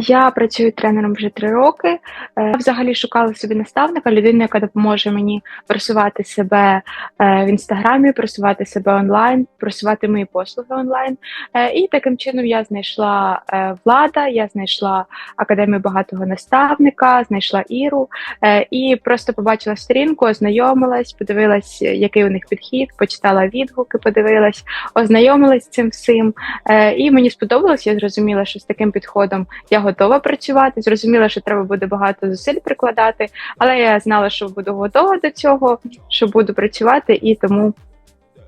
Я працюю тренером вже три роки. Е, взагалі шукала собі наставника, людину, яка допоможе мені просувати себе е, в інстаграмі, просувати себе онлайн, просувати мої послуги онлайн. Е, І таким чином я знайшла влада, я знайшла академію багатого наставника, знайшла Іру і просто побачила сторінку, ознайомилась, подивилась, який у них підхід, почитала відгуки, подивилась, ознайомилась з цим всім. І мені сподобалось, я зрозуміла, що з таким підходом я готова працювати. Зрозуміла, що треба буде багато зусиль прикладати, але я знала, що буду готова до цього, що буду працювати, і тому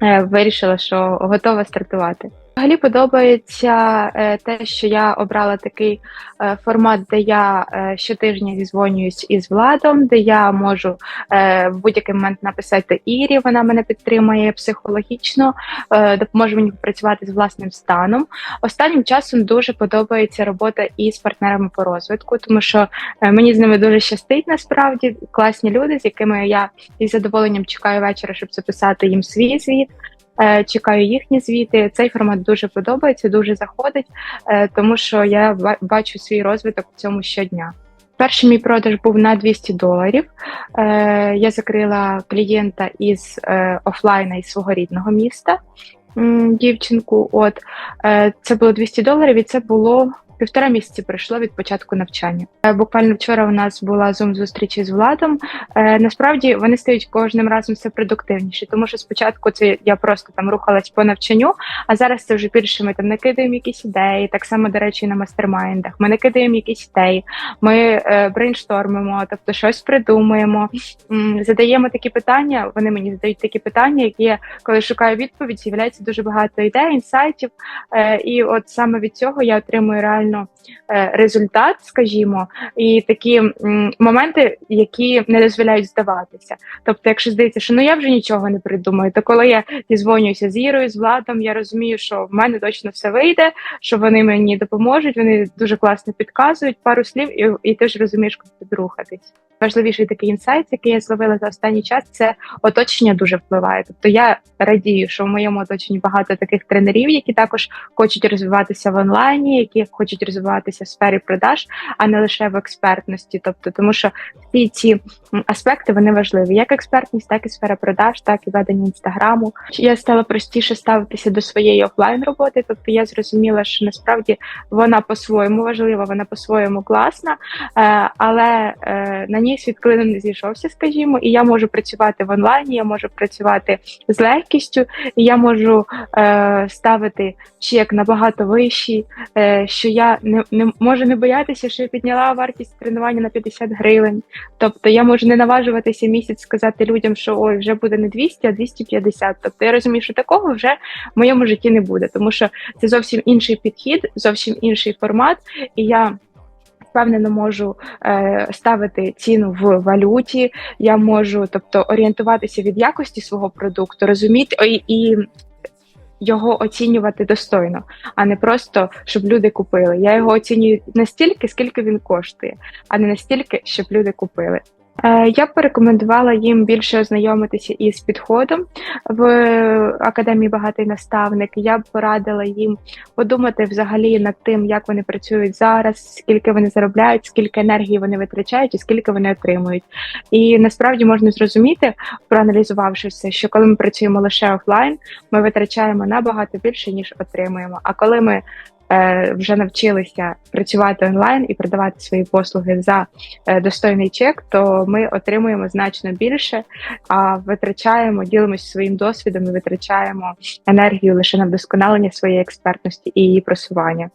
е, вирішила, що готова стартувати. Взагалі подобається е, те, що я обрала такий е, формат, де я е, щотижня зізвонююсь із владом, де я можу в будь-який момент написати Ірі, вона мене підтримує психологічно, допоможе мені працювати з власним станом. Останнім часом дуже подобається робота із партнерами по розвитку, тому що мені з ними дуже щастить насправді класні люди, з якими я із задоволенням чекаю вечора, щоб записати їм свій звіт. Е, Чекаю їхні звіти. Цей формат дуже подобається, дуже заходить, е, тому що я бачу свій розвиток в цьому щодня. Перший мій продаж був на 200 доларів. Е, Я закрила клієнта із офлайна із свого рідного міста. Дівчинку, от це було 200 доларів, і це було півтора місяці пройшло від початку навчання. Е, Буквально вчора у нас була зум зустріч із владом. Е, Насправді вони стають кожним разом все продуктивніші, тому що спочатку це я просто там рухалась по навчанню, а зараз це вже більше ми там накидаємо якісь ідеї. Так само, до речі, на мастермайндах. Ми накидаємо якісь ідеї, ми е, брейнштормимо, тобто щось придумуємо, задаємо такі питання. Вони мені задають такі питання, які я коли шукаю відповідь, з'являється дуже багато ідей, інсайтів. І от саме від цього я отримую реально е, результат, скажімо, і такі моменти, які не дозволяють здаватися. Тобто, якщо здається, що ну я вже нічого не придумаю, то коли я зізвонююся з Ірою, з Владом, я розумію, що в мене точно все вийде, що вони мені допоможуть, вони дуже класно підказують пару слів, і, і ти ж розумієш, куди рухатись. Важливіший такий інсайт, який я зловила за останній час, це оточення дуже впливає. Тобто я радію, що в моєму оточенні багато таких тренерів, які також хочуть розвиватися в онлайні, які хочуть розвиватися в сфері продаж, а не лише в експертності. Тобто, тому що всі ці аспекти вони важливі, як експертність, так і сфера продаж, так і ведення інстаграму. Я стала простіше ставитися до своєї офлайн роботи. Тобто я зрозуміла, що насправді вона по-своєму важлива, вона по-своєму класна, е, але е, на ній світ клином не зійшовся, скажімо, і я можу працювати в онлайні, я можу працювати з легкістю, і я можу е, ставити чек набагато вищий, е, що я не, не можу не боятися, що я підняла вартість тренування на 50 гривень. Тобто я можу не наважуватися місяць сказати людям, що ой, вже буде не 200, а 250. Тобто я розумію, що такого вже в моєму житті не буде, тому що це зовсім інший підхід, зовсім інший формат, і я. Впевнено, можу е, ставити ціну в валюті. Я можу, тобто, орієнтуватися від якості свого продукту, розуміти і, і його оцінювати достойно, а не просто щоб люди купили. Я його оцінюю настільки, скільки він коштує, а не настільки, щоб люди купили. Е, Я б порекомендувала їм більше ознайомитися із підходом в академії багатий наставник. Я б порадила їм подумати взагалі над тим, як вони працюють зараз, скільки вони заробляють, скільки енергії вони витрачають і скільки вони отримують. І насправді можна зрозуміти, проаналізувавши все, що коли ми працюємо лише офлайн, ми витрачаємо набагато більше ніж отримуємо. А коли ми вже навчилися працювати онлайн і продавати свої послуги за е, достойний чек, то ми отримуємо значно більше, а витрачаємо, ділимося своїм досвідом і витрачаємо енергію лише на вдосконалення своєї експертності і її просування.